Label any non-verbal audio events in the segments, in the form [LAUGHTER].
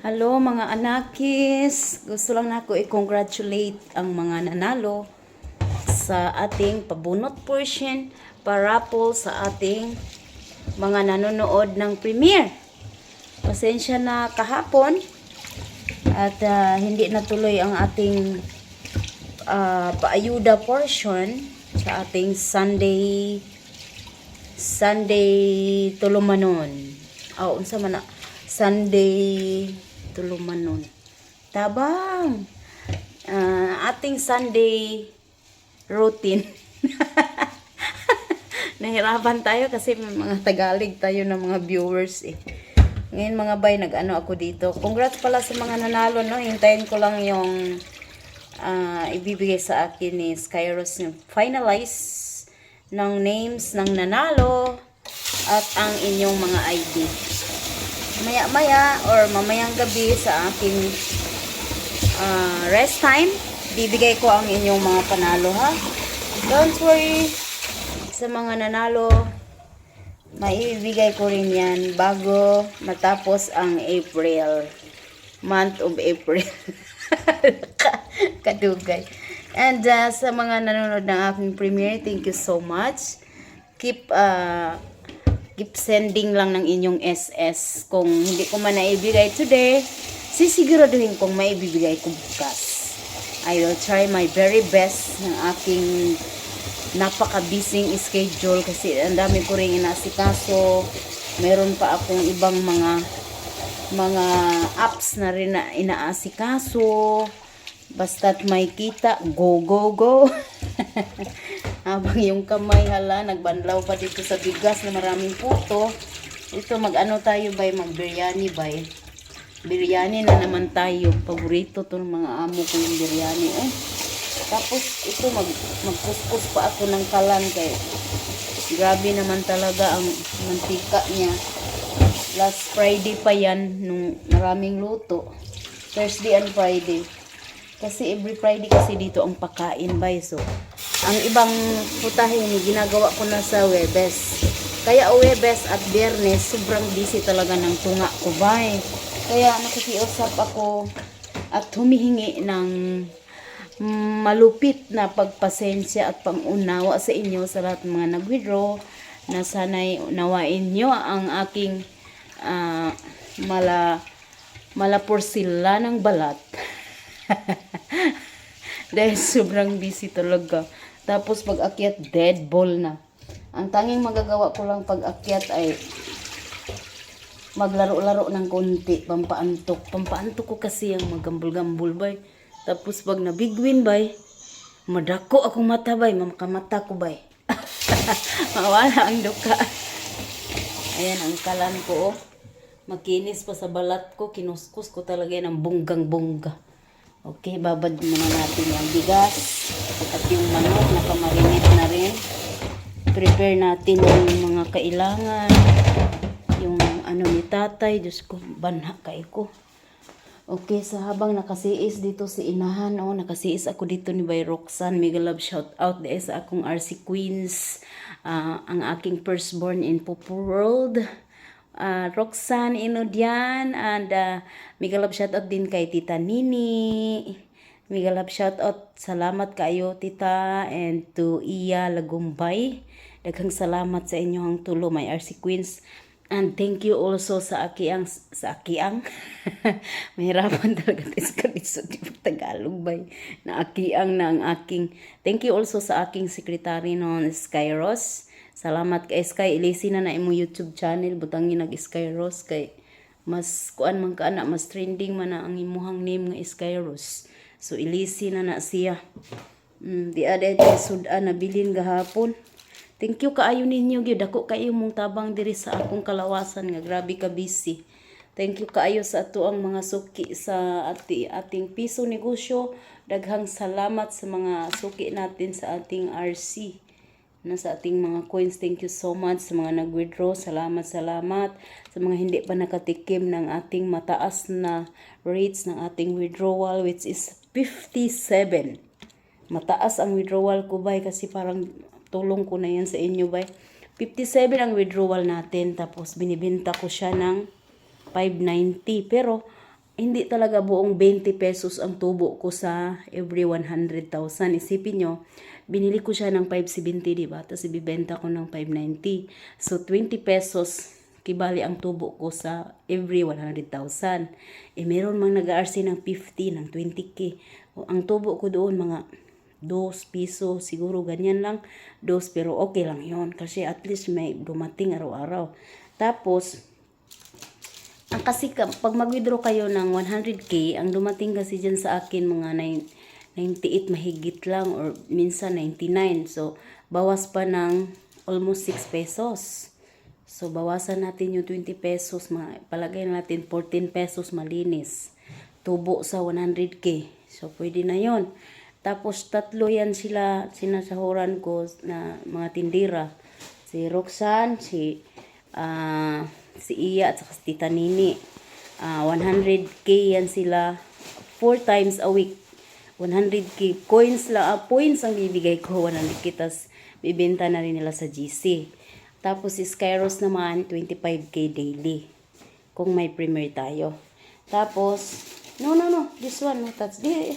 Hello mga anakis! Gusto lang na ako i-congratulate ang mga nanalo sa ating pabunot portion parapol sa ating mga nanonood ng premiere. Pasensya na kahapon at ah, hindi natuloy ang ating ah, paayuda portion sa ating Sunday Sunday tulumanon. Oh, unsa man na Sunday tulumanon. Tabang. Ah, ating Sunday routine. [LAUGHS] Nahirapan tayo kasi may mga Tagalog tayo ng mga viewers eh. Ngayon mga bay, nag-ano ako dito. Congrats pala sa mga nanalo, no? Hintayin ko lang yung ah, ibibigay sa akin ni Skyros yung finalize ng names ng nanalo at ang inyong mga ID. Maya-maya or mamayang gabi sa aking ah, rest time, bibigay ko ang inyong mga panalo ha. Don't worry sa mga nanalo, maibibigay ko rin yan bago matapos ang April. Month of April. [LAUGHS] Kadugay. And uh, sa mga nanonood ng aking premiere, thank you so much. Keep uh, keep sending lang ng inyong SS. Kung hindi ko man naibigay today, sisiguraduhin kong maibibigay ko bukas. I will try my very best ng aking napaka-busy schedule kasi ang dami ko rin inasikaso. Meron pa akong ibang mga mga apps na rin na inaasikaso. Basta't may kita, go, go, go. [LAUGHS] Habang yung kamay hala, nagbanlaw pa dito sa bigas na maraming puto. Ito, mag-ano tayo bay, mag-biryani bay. Biryani na naman tayo. Paborito to ng mga amo ko yung biryani. Eh. Tapos, ito, mag, magkuskus pa ako ng kalan kay grabe naman talaga ang mantika niya. Last Friday pa yan, nung maraming luto. Thursday and Friday. Kasi every Friday kasi dito ang pakain bay. So, ang ibang putahin ginagawa ko na sa Webes. Kaya Webes at Biyernes, sobrang busy talaga ng tunga ko bay. Kaya nakikiusap ako at humihingi ng malupit na pagpasensya at pangunawa sa inyo sa lahat ng mga nag-withdraw na sana'y unawain nyo ang aking ah, mala malapursila ng balat. [LAUGHS] Dahil sobrang busy talaga. Tapos pag akyat, dead ball na. Ang tanging magagawa ko lang pag akyat ay maglaro-laro ng konti, pampaantok. Pampaantok ko kasi ang magambul-gambul bay. Tapos pag nabigwin bay, madako akong mata bay, mamakamata ko bay. [LAUGHS] Mawala ang duka. Ayan ang kalan ko oh. Makinis pa sa balat ko, kinuskus ko talaga yan ang bunggang-bungga. Okay, babad muna natin yung bigas at yung manok na kamarinate na rin. Prepare natin yung mga kailangan. Yung ano ni tatay, Diyos ko, banha kay ko. Okay, sa habang nakasiis dito si Inahan, oh, nakasiis ako dito ni Bay Roxanne. Mega love shout out dahil sa akong RC Queens, ah, ang aking firstborn in Popo World. Ah, Roxanne Inodian and uh, mega love shout out din kay Tita Nini. Mega love shout out. Salamat kayo Tita and to Iya Lagumbay. Daghang salamat sa inyong tulo my RC Queens. And thank you also sa Akiang sa Akiang. [LAUGHS] Mahirapan talaga tayo sa Tagalog ba? Na Akiang na ang aking. Thank you also sa aking secretary noon Skyros. Salamat kay Sky ilisi na na imo YouTube channel butangin nag Skyros kay mas kuan man ka na mas trending man na ang imuhang name nga Skyros. So ilisi na na siya. Mm, di ada ito sudan na bilin gahapon. Thank you kaayo ninyo gyud dako kayo mong tabang diri sa akong kalawasan nga grabe ka busy. Thank you kaayo sa ato ang mga suki sa ati, ating piso negosyo. Daghang salamat sa mga suki natin sa ating RC na sa ating mga coins. Thank you so much sa mga nag-withdraw. Salamat, salamat. Sa mga hindi pa nakatikim ng ating mataas na rates ng ating withdrawal which is 57 mataas ang withdrawal ko bay kasi parang tulong ko na yan sa inyo bay 57 ang withdrawal natin tapos binibenta ko siya ng 590 pero hindi talaga buong 20 pesos ang tubo ko sa every 100,000. Isipin nyo, binili ko siya ng 570, di ba? Tapos ibibenta ko ng 590. So, 20 pesos kibali ang tubo ko sa every 100,000. Eh, meron mang nag-RC ng 50, ng 20k. O, ang tubo ko doon, mga 2 piso, siguro ganyan lang. 2, pero okay lang yon Kasi at least may dumating araw-araw. Tapos, kasi ka, pag mag-withdraw kayo ng 100k, ang dumating kasi dyan sa akin mga 9, 98 mahigit lang or minsan 99. So, bawas pa ng almost 6 pesos. So, bawasan natin yung 20 pesos, palagay natin 14 pesos malinis. Tubo sa 100k. So, pwede na yon Tapos, tatlo yan sila, sinasahuran ko na mga tindira. Si Roxanne, si, ah, si Iya, at saka si Tita Nini. Ah, 100k yan sila. Four times a week. 100k coins lang, ah, points ang bibigay ko, 100k, tas bibenta na rin nila sa GC. Tapos si Skyros naman, 25k daily. Kung may premier tayo. Tapos, no, no, no, this one, no, that's di.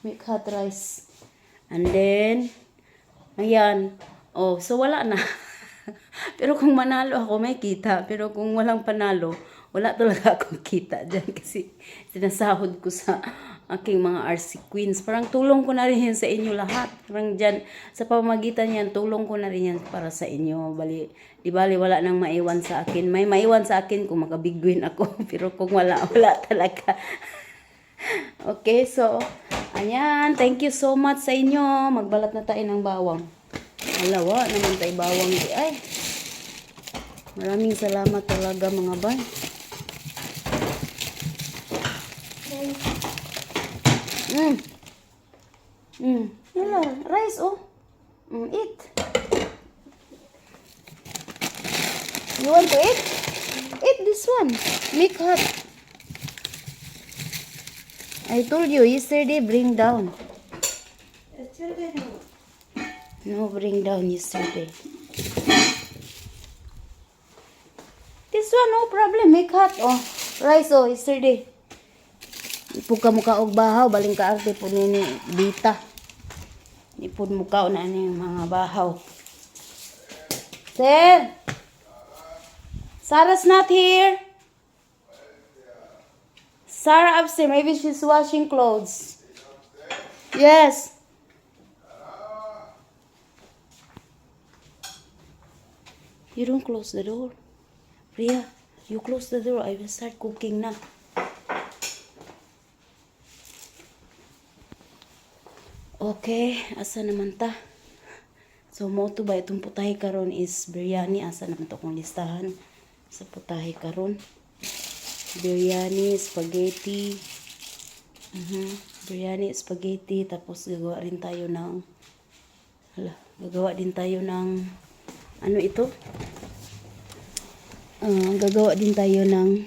Make hot rice. And then, ayan. Oh, so wala na. [LAUGHS] Pero kung manalo ako, may kita. Pero kung walang panalo, wala talaga [LAUGHS] akong kita dyan kasi sinasahod ko sa aking mga RC Queens. Parang tulong ko na rin yan sa inyo lahat. Parang dyan, sa pamamagitan yan, tulong ko na rin yan para sa inyo. Bali, di bali, wala nang maiwan sa akin. May maiwan sa akin kung makabigwin ako. [LAUGHS] Pero kung wala, wala talaga. okay, so, ayan. Thank you so much sa inyo. Magbalat na tayo ng bawang. Alawa naman tayo bawang. di Ay, maraming salamat talaga mga bay. Mm. Mm. Yala, rice oh. Mm, eat. You want to eat? Eat this one. Make hot. I told you yesterday bring down. No, bring down yesterday. This one, no problem. Make hot. Oh, rice, oh, yesterday. Ipog ka og bahaw, baling ka arte po nini dita. Ipod mukha na ni mga bahaw. Sir! Sarah's not here. Sarah upstairs. Maybe she's washing clothes. Yes. You don't close the door. Ria, you close the door. I will start cooking now. Okay, asa naman ta? So, mo to ba itong putahe karon is biryani. Asa naman to kong listahan sa putahe karon. Biryani, spaghetti. Mhm. Biryani, spaghetti. Tapos gagawa rin tayo ng hala, gagawa din tayo ng ano ito? Ah, gagawa din tayo ng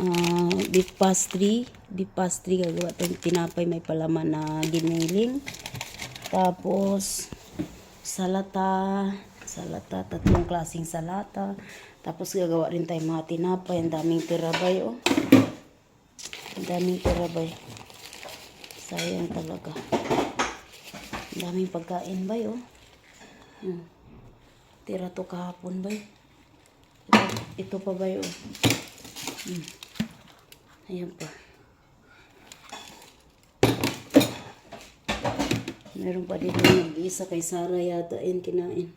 ah, beef pastry. Beef pastry, gagawa tayong tinapay may palaman na giniling. Tapos, salata. Salata, tatlong klaseng salata. Tapos, gagawa rin tayo mga tinapay. Ang daming tirabay, oh. Ang daming tirabay. Sayang talaga. Ang daming pagkain, bay, oh. Hmm. Tira to kahapon, bay. Ito, ito pa ba yun? Hmm. Ayan pa. Meron pa dito nag-isa kay Sarah yata yun kinain.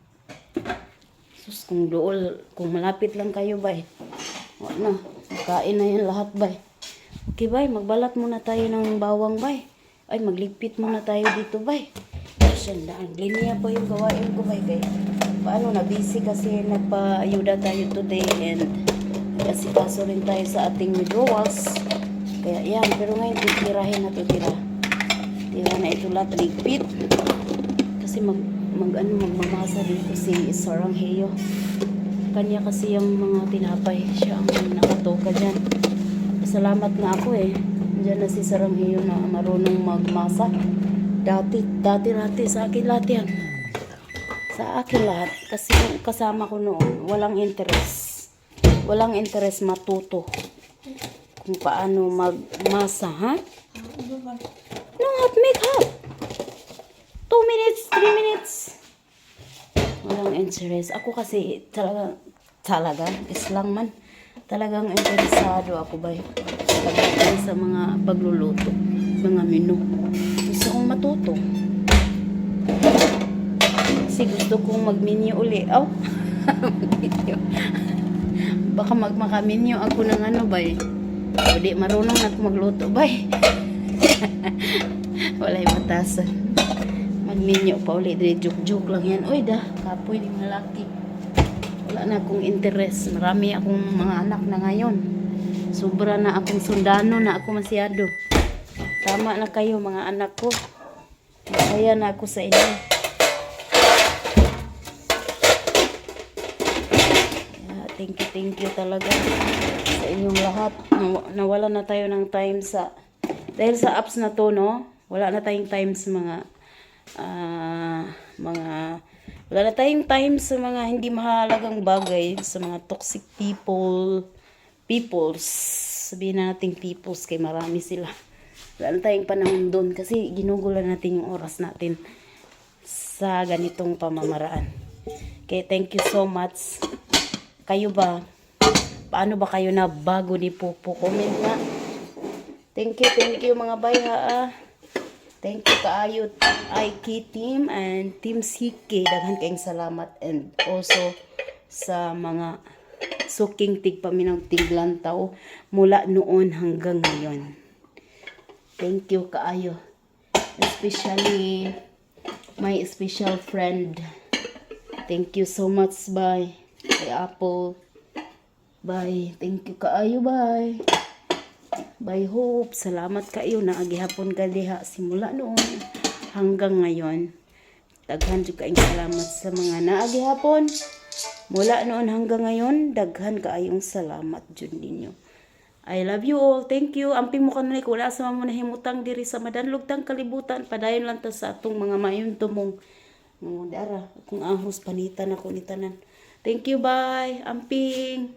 Sus, kung dool, kung malapit lang kayo, bay. Wala na, kain na yan lahat, bay. Okay, bay, magbalat muna tayo ng bawang, bay. Ay, magligpit muna tayo dito. Kasi ang linya pa yung gawain ko, bay. Kaya, paano, na busy kasi nagpa-ayuda tayo today and kasi kaso rin tayo sa ating withdrawals. Kaya yan, pero ngayon titirahin na to tira. Na ito lahat ligpit. Kasi mag, mag ano, magmamasa dito si Sarang Heyo. Kanya kasi yung mga tinapay. Siya ang nakatoka dyan. Salamat nga ako eh. Diyan na si Sarang Heyo na marunong magmasa. Dati, dati, dati, sa akin lahat yan. Sa akin lahat. Kasi kasama ko noon, walang interest. walang interest matuto kung paano magmasa, ha? No, hot make hot. Two minutes, three minutes. Walang interest. Ako kasi talaga, talaga, islang man. Talagang interesado ako ba sa mga pagluluto, mga menu. Gusto kong mag-menu uli. Oh, [LAUGHS] Mag-menu. Baka magmaka-menu ako ng ano ba eh. O di marunong na ako magluto ba eh. [LAUGHS] Walay batasan. Mag-menu pa uli. Di joke-joke lang yan. Uy dah, kapoy di malaki. Wala na akong interest. Marami akong mga anak na ngayon. Sobra na akong sundano na ako masyado. Tama na kayo mga anak ko. Masaya na ako sa inyo. Thank you, thank you talaga sa inyong lahat. Naw- Nawala na tayo ng time sa... Dahil sa apps na to, no? Wala na tayong time sa mga... ah, mga... Wala na tayong time sa mga hindi mahalagang bagay, sa mga toxic people, peoples. Sabihin na natin peoples, kay marami sila. Wala na tayong panahon doon kasi ginugulan natin yung oras natin sa ganitong pamamaraan. Okay, thank you so much. Kayo ba? Paano ba kayo na bago ni Pupo? Comment na. Thank you, thank you mga bay ha. ah. Thank you kaayo IK team and Team CK. Daghan kayong salamat and also sa mga suking tigpaminaw tiglantaw mula noon hanggang ngayon. Thank you kaayo. Especially my special friend. Thank you so much, bye. Kay Apple. Bye. Thank you kaayo, bye. Bye, Hope. Salamat kayo na agihapon ka simula noon hanggang ngayon. Daghan jud kaayong salamat sa mga naagihapon. Mula noon hanggang ngayon, daghan kaayong salamat jud ninyo. I love you all. Thank you. Amping mo kanunay ko wala sa mga nahimutang diri sa madanlog tang kalibutan. Padayon lang ta sa atong mga mayon tumong. Mga dara, kung ahos panitan ako ni tanan. Thank you, bye. Amping.